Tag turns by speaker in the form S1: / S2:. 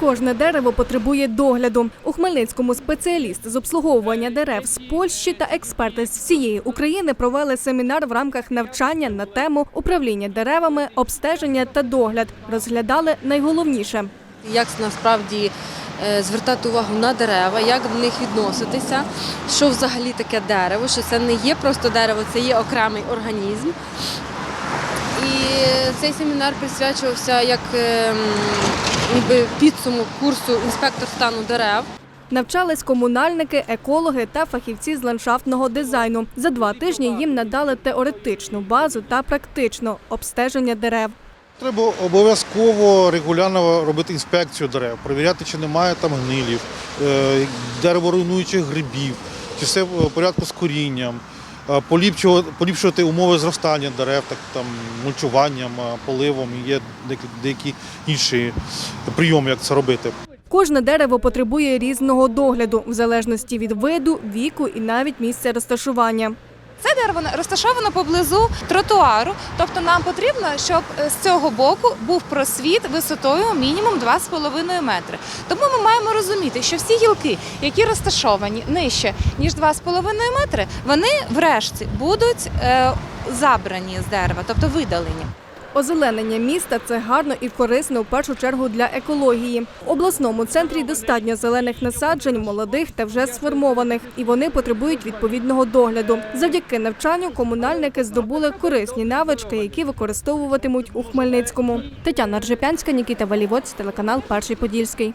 S1: Кожне дерево потребує догляду. У Хмельницькому спеціаліст з обслуговування дерев з Польщі та експерти з всієї України провели семінар в рамках навчання на тему управління деревами, обстеження та догляд. Розглядали найголовніше.
S2: Як насправді е, звертати увагу на дерева, як до них відноситися, що взагалі таке дерево, що це не є просто дерево, це є окремий організм. І цей семінар присвячувався як е, м, ніби підсумок курсу інспектор стану дерев.
S1: Навчались комунальники, екологи та фахівці з ландшафтного дизайну. За два тижні їм надали теоретичну базу та практичну обстеження дерев.
S3: Треба обов'язково регулярно робити інспекцію дерев, перевіряти, чи немає там гнилів, е, дереворуйнуючих грибів, чи все в порядку з корінням, поліпшувати, поліпшувати умови зростання дерев, так там мульчуванням, е, поливом. Є деякі інші прийоми, як це робити.
S1: Кожне дерево потребує різного догляду в залежності від виду, віку і навіть місця розташування.
S4: Дерево розташовано поблизу тротуару, тобто нам потрібно, щоб е, з цього боку був просвіт висотою мінімум 2,5 метри. Тому ми маємо розуміти, що всі гілки, які розташовані нижче ніж 2,5 метри, вони врешті будуть е, забрані з дерева, тобто видалені.
S1: Озеленення міста це гарно і корисно в першу чергу для екології. В обласному центрі достатньо зелених насаджень, молодих та вже сформованих, і вони потребують відповідного догляду. Завдяки навчанню комунальники здобули корисні навички, які використовуватимуть у Хмельницькому. Тетяна Ржепянська, Нікіта Валівоць, телеканал Перший Подільський.